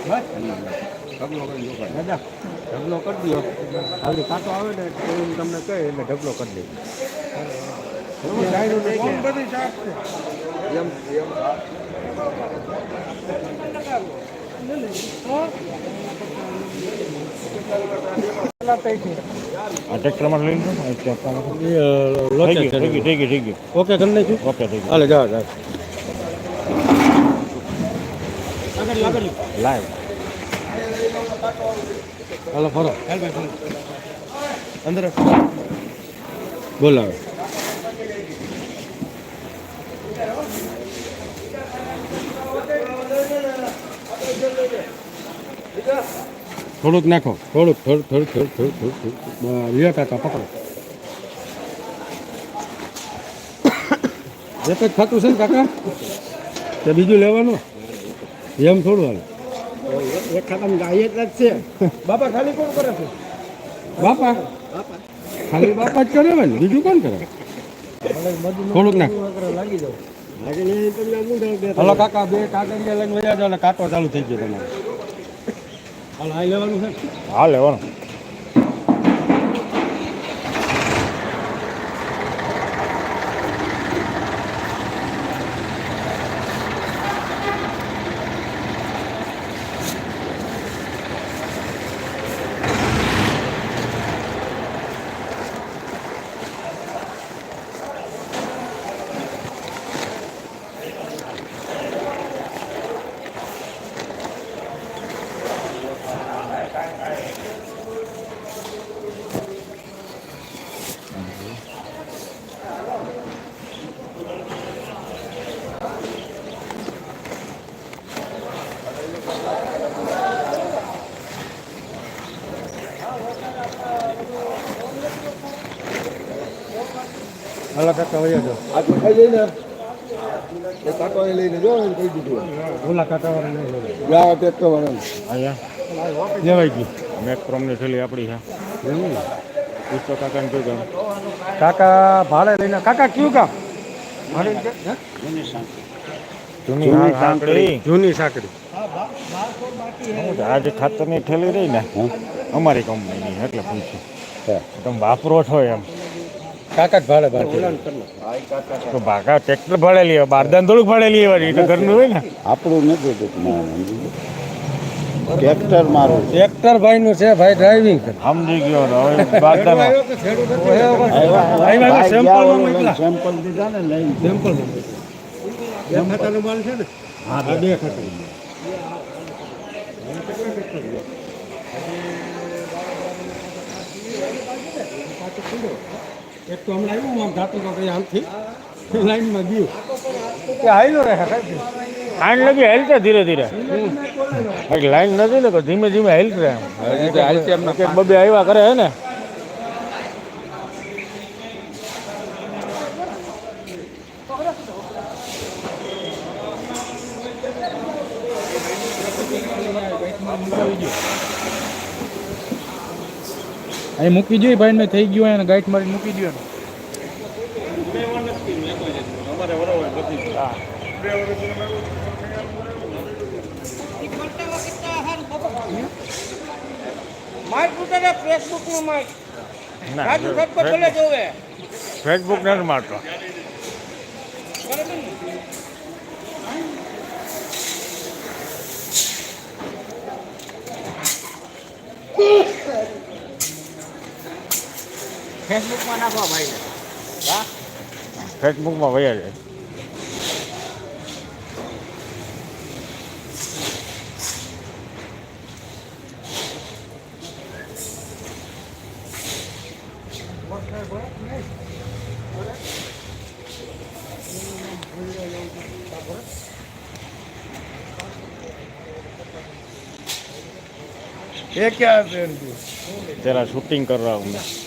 ઢગલો કરી દો. દાદા ઢગલો કરી દો. હાલી કાંટો આવે ને તો હું તમને કહે એટલે ઢગલો કરી દઈ તમે ડાયરો નહીં કે બધી શાક છે એમ એમ ઓકે કરી નાખ્યું ઓકે થઈ ગયું હાલે જાઓ જાઓ. લાઈવ હાલો ફરો. અંદર. બોલાવે. થોડુંક નાખો. થોડુંક થોડું થોડું થોડું થોડું થોડું થોડુંક. લ્યો કાકા પકડો. એક જ ખાતું છે ને કાકા? તે બીજું લેવાનું? એમ થોડું એક ખાતામાં ગાય જ છે બાપા ખાલી કોણ કરે છે? બાપા? ખાલી બાપા જ કરે ને? બીજું કોણ કરે? થોડુંક નાખ. લાગી જાવ હલો કાકા બે કાગળિયા લઈને વયા એટલે કાંટો ચાલુ થઈ ગયો તમારે. હાલ લેવાનું છે. હા લેવાનું. હલો કાકા વયા જો આ તો ખાઈ જઈને એ કાંટો લઈને જો એને કહી દીધું ઓલા કાંટા વાળા નહીં લેવા યા ટ્રેક્ટર વાળા અહીંયા લેવાઈ ગયું મેક્રોમની થેલી આપણી છે. એવું? ને? પૂછતો કાકાને જોજો કાકા ભાડે લઈને કાકા કયું કામ? ભાડે કે- હે? જૂની સાંકડી જૂની સાંકડી આજ ખાતરની થેલી રહી ને. અમારી કંપનીની એટલે પૂછ્યું. તમે વાપરો છો એમ. કાકા જ ભાડે ભાડે તો ભાકા ટ્રેક્ટર ભાડે લઈએ બારદાન થોડુંક ભાડે લઈએ વળી, તો ઘરનું હોય ને. આપણું નથી ટ્રેક્ટર મારું ટ્રેક્ટર ભાઈ નું છે ભાઈ ડ્રાઇવિંગ સમજી ગયો ને હવે બારદાન સેમ્પલ દીધા ને લઈને. સિમ્પલ બે ખાતાનો માલ છે ને? હા બે ખાતા. એક તો હમણાં આવ્યું આમ જાતું તો કઈ આમથી. લાઈનમાં ગયું. કે હાઈલો રહે સાહેબ લગી હેલ ધીરે ધીરે. લાઈન નથી ને ધીમે ધીમે હેલ રહે બબે આવ્યા કરે હે ને. અહીં મૂકી જોઈએ ભાઈ ને થઈ ગયું એને ગાઈટ મારી મૂકી દો ને ના ફેસબુક નથી મારતો. ફેસબુકમાં નાખો ભાઈ ફેસબુકમાં વયા જાય ये क्या है तेरा शूटिंग कर रहा हूँ मैं